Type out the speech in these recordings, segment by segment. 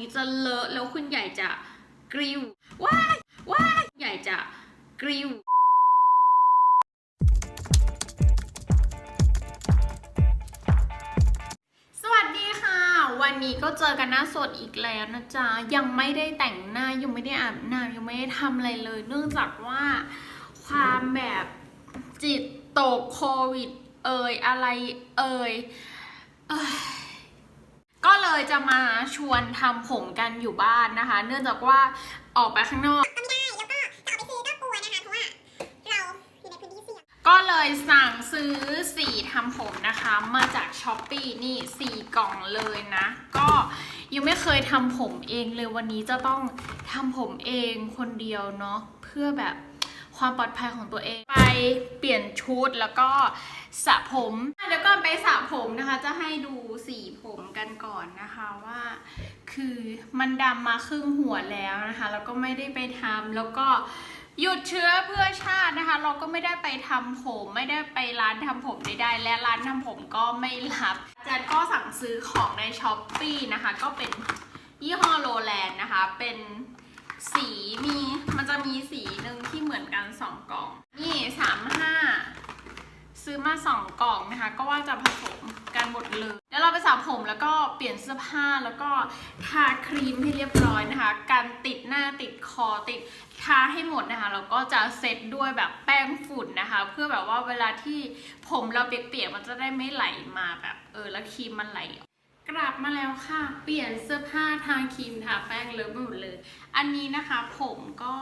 นี้จะเลอะแล้วคุณใหญ่จะกริวว้ายว้ายใหญ่จะกริวสวัสดีค่ะ วันนี้ก็เจอกันหน้าสดอีกแล้วนะจ๊ะ ยังไม่ได้แต่งหน้ายังไม่ได้อาบน้ำยังไม่ได้ทำอะไรเลย เนื่องจากว่าความแบบจิตตกโควิด เอ่ยอะไรเอ่ยเอ้ย เลยจะมาชวนทำผมกันอยู่บ้านนะคะ เนื่องจากว่าออกไปข้างนอกก็ไม่ได้แล้วก็จะเอาไปซื้อก็กลัวนะคะเพราะว่าเราอยู่ในพื้นที่เสี่ยงก็เลยสั่งซื้อสีทำผมนะคะ มาจากช้อปปีนี่สี่กล่องเลยนะ ก็ยังไม่เคยทำผมเองเลยวันนี้จะต้องทำผมเองคนเดียวเนาะเพื่อแบบ ความปลอดภัยของตัวเอง ไปเปลี่ยนชุดแล้วก็สระผมเดี๋ยวก่อนไปสระผมนะคะ จะให้ดูสีผมกันก่อนนะคะว่า คือมันดำมาครึ่งหัวแล้วนะคะ แล้วก็ไม่ได้ไปทำแล้วก็หยุดเชื้อเพื่อชาตินะคะ เราก็ไม่ได้ไปทำผม ไม่ได้ไปร้านทำผมใดๆและร้านทำผมก็ไม่รับอาจารย์ก็สั่งซื้อของในช้อปปีนะคะ ก็เป็นยี่ห้อโรแลนด์นะคะ เป็น สีมีมันจะมีสีหนึ่งที่เหมือนกันสองกล่อง นี่สามห้าซื้อมาสองกล่องนะคะ ก็ว่าจะผสมกันหมดเลยเดี๋ยวเราไปสระผมแล้วก็เปลี่ยนเสื้อผ้าแล้วก็ทาครีมให้เรียบร้อยนะคะการติดหน้าติดคอติดทาให้หมดนะคะแล้วก็จะเซตด้วยแบบแป้งฝุ่นนะคะ เพื่อแบบว่าเวลาที่ผมเราเปียกๆมันจะได้ไม่ไหลมาแบบเออแล้วครีมมันไหล กลับมาแล้วค่ะ เปลี่ยนเสื้อผ้าทาครีมทาแป้งเลอะไปหมดเลย อันนี้นะคะผมก็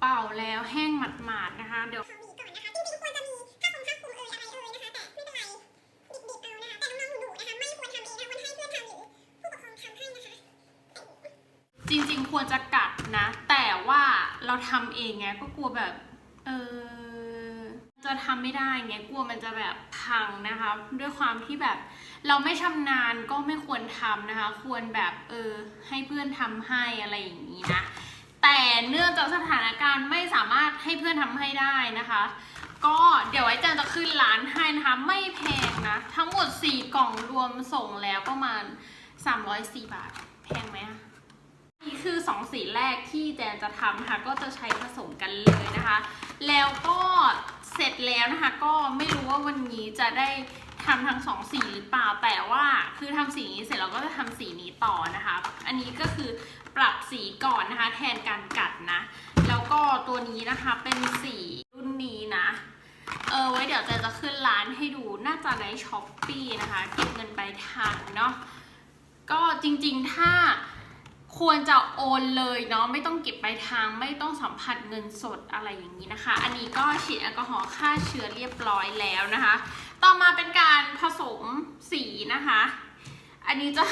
เป่าแล้วแห้งหมาดๆนะคะ เดี๋ยวก่อนนะคะจริงๆควรจะมีผ้าคลุมผ้าคลุมเอยอะไรเอยนะคะแต่ไม่เป็นไรดิบๆเอานะแต่น้องๆหนูๆนะคะไม่ควรทำเองนะควรให้เพื่อนทำหรือผู้ปกครองทำให้นะคะจริงๆ ควรจะกัดนะ แต่ว่าเราทำเองไงก็กลัวแบบ เออจะทำไม่ได้ไงกลัวมันจะแบบพังนะคะ ด้วยความที่แบบ เราไม่ชำนาญก็ไม่ควรทำนะคะ ควรแบบเออให้เพื่อนทำให้อะไรอย่างนี้นะ แต่เนื่องจากสถานการณ์ไม่สามารถให้เพื่อนทำให้ได้นะคะ ก็เดี๋ยวไว้จันจะขึ้นร้านให้นะคะ ไม่แพงนะ ทั้งหมด 4 กล่องรวมส่งแล้วประมาณ 304 บาท แพงไหมอะนี่คือสองสีแรกที่แจนจะทำนะคะก็จะใช้ผสมกันเลยนะคะ แล้วก็เสร็จแล้วนะคะ ก็ไม่รู้ว่าวันนี้จะได้ ทำทั้งสองสีหรือเปล่าแต่ว่าคือทำสีนี้เสร็จเราก็จะทำสีนี้ต่อนะคะ อันนี้ก็คือปรับสีก่อนนะคะ แทนการกัดนะ แล้วก็ตัวนี้นะคะเป็นสีรุ่นนี้นะ เออไว้เดี๋ยวจนจะขึ้นร้านให้ดูน่าจะในช้อปปีนะคะ เก็บเงินไปทางเนาะก็จริงๆถ้า ควรจะโอนเลยเนาะไม่ต้องเก็บปลายทางไม่ต้องสัมผัสเงินสดอะไรอย่างนี้นะคะ อันนี้ก็ฉีดแอลกอฮอล์ฆ่าเชื้อเรียบร้อยแล้วนะคะ ต่อมาเป็นการผสมสีนะคะ อันนี้จะ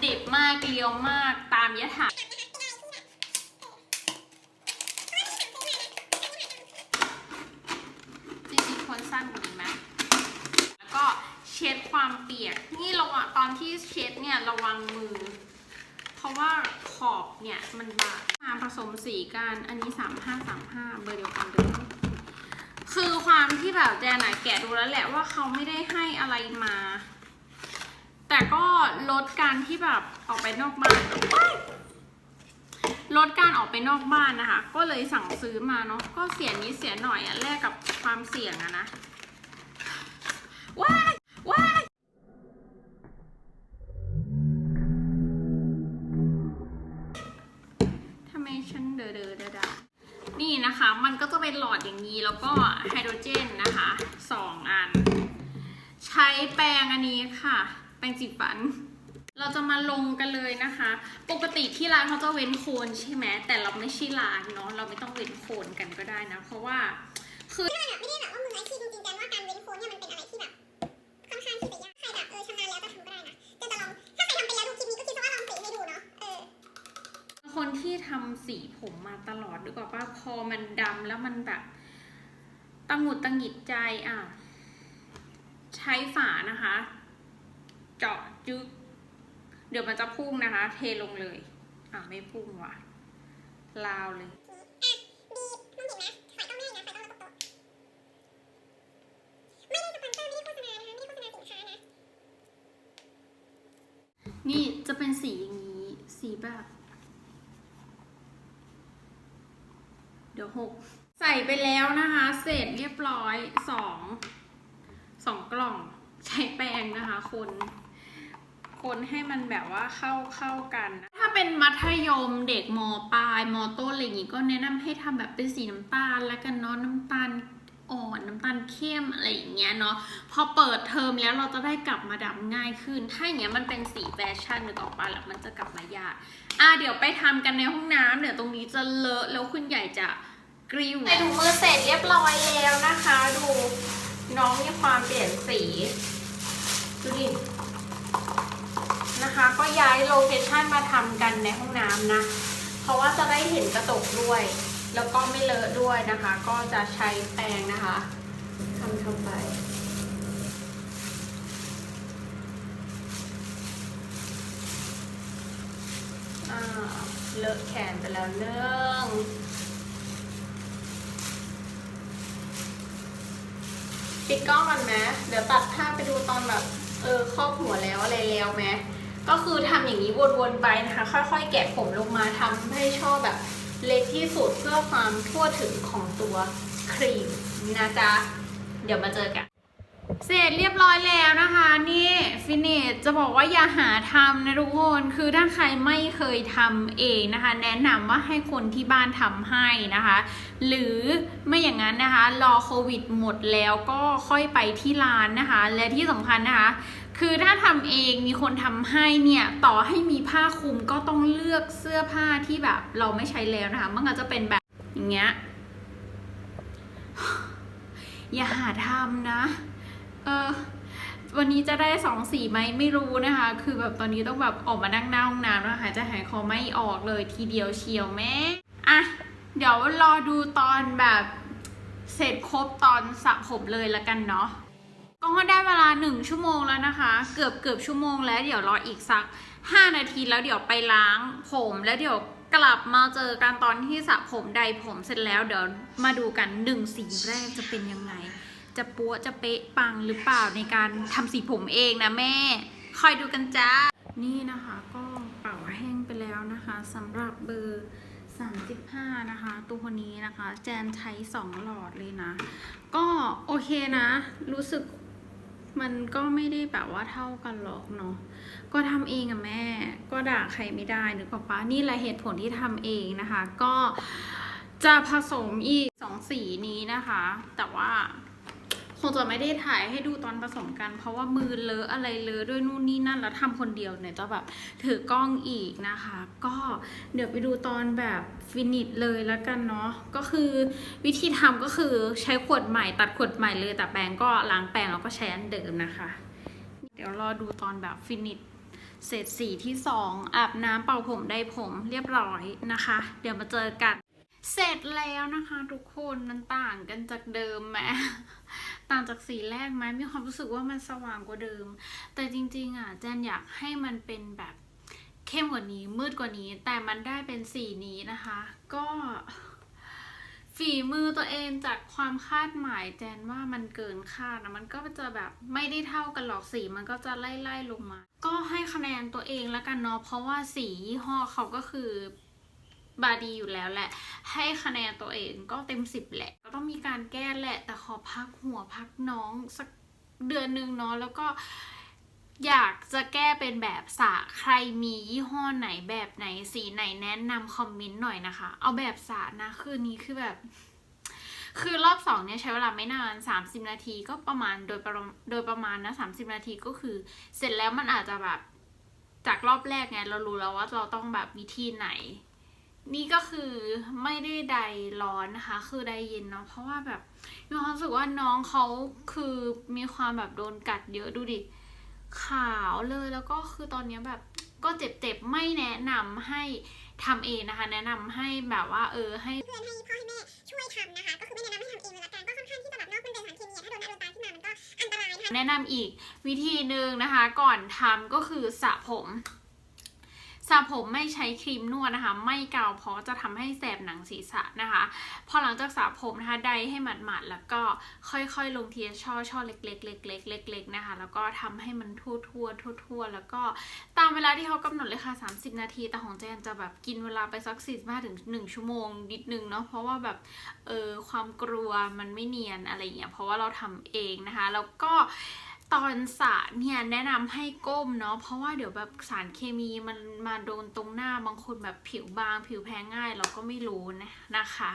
เด็ดมากเลียวมากตามยถาจริงๆควรสั้นกว่านี้ไหมแล้วก็เช็ดความเปียกนี่ระวังตอนที่เช็ดเนี่ยระวังมือ ราะว่าขอบเนี่ยมันบางมาผสมสีกันอันนี้สามห้าสามห้าเบอร์เดียวกันเลยคือความที่แบบแจน่ะแกะดูแล้วแหละว่าเขาไม่ได้ให้อะไรมา แต่ก็ลดการที่แบบออกไปนอกบ้านลดการออกไปนอกบ้านนะคะ ก็เลยสั่งซื้อมาเนาะก็เสียนิดเสียหน่อยอะแลกกับความเสี่ยงอะนะว้า ใช้แปรงอันนี้ค่ะ แปรงสีฟัน เราจะมาลงกันเลยนะคะ ปกติที่ร้านเขาจะเว้นโคนใช่ไหมแต่เราไม่ใช่ร้านเนาะเราไม่ต้องเว้นโคนกันก็ได้นะ เพราะว่าคือไม่ได้แบบว่ามืออาชีพจริงๆแต่ว่าการเว้นโคนเนี่ยมันเป็นอะไรที่แบบค่อนข้างที่จะยากใครแบบเออชำนาญแล้วก็ทำก็ได้นะแต่จะลองถ้าใครทำไปแล้วดูคลิปนี้ก็คิดซะว่าลองสีให้ดูเนาะเออคนที่ทำสีผมมาตลอดดีกว่าว่าพอมันดำแล้วมันแบบตังหงุดตังหงิดใจอะ ใช้ฝานะคะ เจาะจึ๊กเดี๋ยวมันจะพุ่งนะคะ เทลงเลยอ่าไม่พุ่งว่ะลาวเลยนี่จะเป็นสีอย่างนี้ สีแบบ เดี๋ยวหก ใส่ไปแล้วนะคะ เสร็จเรียบร้อยสอง กล่องใช้แป้งนะคะคนคนให้มันแบบว่าเข้าเข้ากัน ถ้าเป็นมัธยมเด็กมปลายมต้นอะไรอย่างงี้ก็แนะนำให้ทำแบบเป็นสีน้ำตาลแล้วกันเนาะน้ำตาลอ่อนน้ำตาลเข้มอะไรอย่างเงี้ยเนาะพอเปิดเทอมแล้วเราจะได้กลับมาดำง่ายขึ้น ถ้าอย่างเงี้ยมันเป็นสีแฟชั่นหรือต่อไปแล้วมันจะกลับมายากอะเดี๋ยวไปทำกันในห้องน้ำเดี๋ยวตรงนี้จะเลอะแล้วคุณใหญ่จะกริ้วใส่ถุงมือเสร็จเรียบร้อยแล้วนะคะ ดู น้องมีความเปลี่ยนสี ดูดิ นะคะ ก็ย้ายโลเคชันมาทำกันในห้องน้ำนะ เพราะว่าจะได้เห็นกระจกด้วย แล้วก็ไม่เลอะด้วยนะคะ ก็จะใช้แปรงนะคะทำทำไปเลอะแขนไปแล้วเนื่อง ปิดกล้องกันไหมเดี๋ยวตัดภาพไปดูตอนแบบเออครอบหัวแล้วอะไรแล้วไหมก็คือทำอย่างนี้วนๆไปนะคะ ค่อยๆ แกะผมลงมาทำให้ช่อแบบเล็กที่สุดเพื่อความทั่วถึงของตัวครีมนะจ๊ะ เดี๋ยวมาเจอกัน เสร็จเรียบร้อยแล้วนะคะ จะบอกว่าอย่าหาทำนะทุกคน คือถ้าใครไม่เคยทำเองนะคะ แนะนำว่าให้คนที่บ้านทำให้นะคะ หรือไม่อย่างนั้นนะคะ รอโควิดหมดแล้วก็ค่อยไปที่ร้านนะคะ และที่สำคัญนะคะคือถ้าทำเองมีคนทำให้เนี่ยต่อให้มีผ้าคลุมก็ต้องเลือกเสื้อผ้าที่แบบ เราไม่ใช้แล้วนะคะมันก็จะเป็นแบบอย่างเงี้ยอย่าหาทำนะ เออ วันนี้จะได้สองสีไหมไม่รู้นะคะ คือแบบตอนนี้ต้องแบบออกมานั่งหน้าห้องน้ำแล้วหายใจหายคอไม่ออกเลยทีเดียวเชียวแม่อะเดี๋ยวรอดูตอนแบบเสร็จครบตอนสระผมเลยละกันเนาะก็ได้เวลาหนึ่งชั่วโมงแล้วนะคะ เกือบเกือบชั่วโมงแล้วเดี๋ยวรออีกสัก 5 นาทีแล้วเดี๋ยวไปล้างผมแล้วเดี๋ยวกลับมาเจอกันตอนที่สระผมใดผมเสร็จแล้วเดี๋ยวมาดูกันหนึ่งสีแรกจะเป็นยังไง จะปัวจะเป๊ะปังหรือเปล่าในการทำสีผมเองนะแม่ คอยดูกันจ้า นี่นะคะก็เป่าแห้งไปแล้วนะคะสำหรับเบอร์35 นะคะ ตัวนี้นะคะ แจนใช้ 2 หลอดเลยนะ ก็โอเคนะ รู้สึกมันก็ไม่ได้แบบว่าเท่ากันหรอกเนาะ ก็ทำเองอะแม่ ก็ด่าใครไม่ได้นึกออกปะนี่แหละเหตุผลที่ทำเองนะคะ ก็จะผสมอีกสองสีนี้นะคะ แต่ว่า คงจะไม่ได้ถ่ายให้ดูตอนผสมกัน เพราะว่ามือเลอะอะไรเลอะด้วยนู่นนี่นั่นแล้วทำคนเดียวเนี่ยจะแบบถือกล้องอีกนะคะ ก็เดี๋ยวไปดูตอนแบบฟินิชเลยแล้วกันเนาะก็คือวิธีทำก็คือใช้ขวดใหม่ตัดขวดใหม่เลยแต่แปรงก็ล้างแปรงแล้วก็ใช้อันเดิมนะคะ เดี๋ยวรอดูตอนแบบฟินิชเสร็จสีที่สองอาบน้ำเป่าผมได้ผมเรียบร้อยนะคะ เดี๋ยวมาเจอกัน เสร็จแล้วนะคะ ทุกคนมันต่างกันจากเดิมไหม ต่างจากสีแรกไหมมีความรู้สึกว่ามันสว่างกว่าเดิม แต่จริงๆอะแจนอยากให้มันเป็นแบบเข้มกว่านี้มืดกว่านี้ แต่มันได้เป็นสีนี้นะคะ ก็ฝีมือตัวเองจากความคาดหมายแจนว่ามันเกินคาดนะมันก็จะแบบไม่ได้เท่ากันหรอกสีมันก็จะไล่ๆลงมา ก็ให้คะแนนตัวเองแล้วกันเนาะเพราะว่าสียี่ห้อเขาก็คือ บาดีอยู่แล้วแหละ ให้คะแนนตัวเองก็เต็มสิบแหละ ก็ต้องมีการแก้แหละ แต่ขอพักหัวพักน้องสักเดือนหนึ่งเนาะแล้วก็อยากจะแก้เป็นแบบสระใครมียี่ห้อไหนแบบไหนสีไหนแนะนำคอมเมนต์หน่อยนะคะ เอาแบบสระนะคืนนี้คือแบบ คือรอบสองเนี่ยใช้เวลาไม่นาน 30 นาทีก็ประมาณโดยประโดยประมาณนะ 30 นาทีก็คือ เสร็จแล้วมันอาจจะแบบจากรอบแรกไงเรารู้แล้วว่าเราต้องแบบวิธีไหน นี่ก็คือไม่ได้ใดร้อนนะคะ คือใดเย็นเนาะเพราะว่าแบบมีความรู้สึกว่าน้องเขาคือมีความแบบโดนกัดเยอะดูดิ ขาวเลยแล้วก็คือตอนเนี้ยแบบก็เจ็บๆไม่แนะนำให้ทำเองนะคะ แนะนำให้แบบว่าเออให้เพื่อนให้พ่อให้แม่ช่วยทำนะคะ ก็คือไม่แนะนำให้ทำเองเลยละกันก็ค่อนข้างที่จะแบบนอกเป็นเป็นสารเคมีอะถ้าโดนหน้าโดนตาขึ้นมามันก็อันตรายนะคะแนะนำอีกวิธีหนึ่งนะคะ ก่อนทำก็คือสระผมสส ระผมไม่ใช้ครีมนวดนะคะ ไม่เกาเพราะจะทำให้แสบหนังศีรษะนะคะ พอหลังจากสระผมนะคะไดให้หมาดๆแล้วก็ค่อยๆ ลงเทีละช่อช่อเล็กๆเล็กๆเล็กๆนะคะ แล้วก็ทำให้มันทั่วทั่วทั่วๆแล้วก็ตามเวลาที่เขากำหนดเลยค่ะ 30 นาที แต่ของแจนจะแบบกินเวลาไปสัก45ถึง1ชั่วโมงนิดนึงเนาะเพราะว่าแบบเออความกลัวมันไม่เนียนอะไรอย่างเงี้ยเพราะว่าเราทำเองนะคะ แล้วก็ ตอนสระเนี่ยแนะนำให้ก้มเนาะเพราะว่าเดี๋ยวแบบสารเคมีมันมาโดนตรงหน้าบางคนแบบผิวบาง ผิวแพ้ง่ายเราก็ไม่รู้นะนะคะ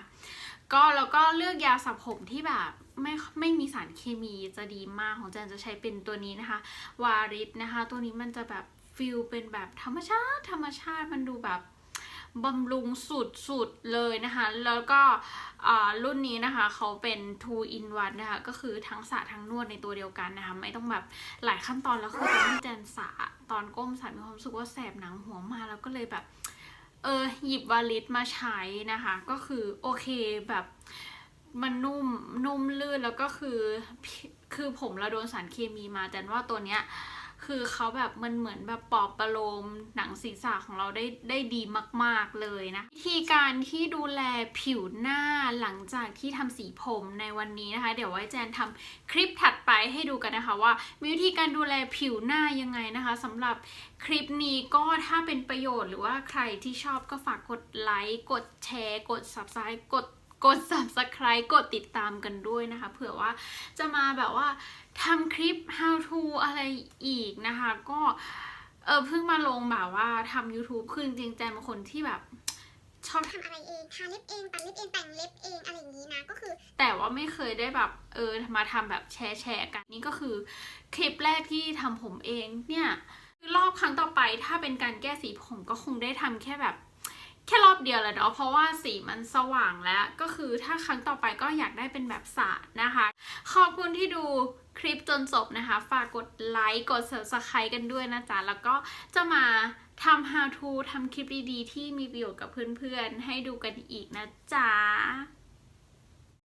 ก็แล้วก็เลือกยาสระผมที่แบบไม่ไม่มีสารเคมีจะดีมากของแจนจะใช้เป็นตัวนี้นะคะ วาริสนะคะ ตัวนี้มันจะแบบฟิลเป็นแบบธรรมชาติธรรมชาติมันดูแบบ บำรุงสุดๆเลยนะคะ แล้วก็รุ่นนี้นะคะเขาเป็น two in one นะคะ ก็คือทั้งสระทั้งนวดในตัวเดียวกันนะคะ ไม่ต้องแบบหลายขั้นตอนแล้วคือตอนที่แจนสระตอนก้มสระมีความรู้สึกว่าแสบหนังหัวมาแล้วก็เลยแบบเออหยิบวาลิสมาใช้นะคะ ก็คือโอเคแบบมันนุ่มนุ่มลื่นแล้วก็คือคือผมเราโดนสารเคมีมาแต่ว่าตัวเนี้ย คือเขาแบบมันเหมือนแบบปอบประโลมหนังศีรษะของเราได้ได้ดีมากๆเลยนะ วิธีการที่ดูแลผิวหน้าหลังจากที่ทำสีผมในวันนี้นะคะ เดี๋ยวไว้แจนทำคลิปถัดไปให้ดูกันนะคะว่า มีวิธีการดูแลผิวหน้ายังไงนะคะสำหรับคลิปนี้ก็ถ้าเป็นประโยชน์หรือว่าใครที่ชอบก็ฝากกดไลค์กดแชร์ กด subscribe กด กด subscribe กดติดตามกันด้วยนะคะ เผื่อว่าจะมาแบบว่าทำคลิป how to อะไรอีกนะคะ ก็เออเพิ่งมาลงแบบว่าทำ YouTube คือจริงๆแจเป็นคนที่แบบชอบทำอะไรเองทาเล็บเองปัดเล็บเองแต่งเล็บเองอะไรอย่างนี้นะก็คือ แต่ว่าไม่เคยได้แบบเออมาทำแบบแชร์แชร์กันนี่ก็คือคลิปแรกที่ทำผมเองเนี่ยรอบครั้งต่อไปถ้าเป็นการแก้สีผมก็คงได้ทำแค่แบบ แค่รอบเดียวแหละเนาะเพราะว่าสีมันสว่างแล้ว ก็คือถ้าครั้งต่อไปก็อยากได้เป็นแบบสระนะคะ ขอบคุณที่ดูคลิปจนจบนะคะ ฝากกดไลค์กด subscribe กันด้วยนะจ๊ะ แล้วก็จะมาทำ how to ทำคลิปดีๆ ที่มีประโยชน์กับเพื่อนๆ ให้ดูกันอีกนะจ๊ะ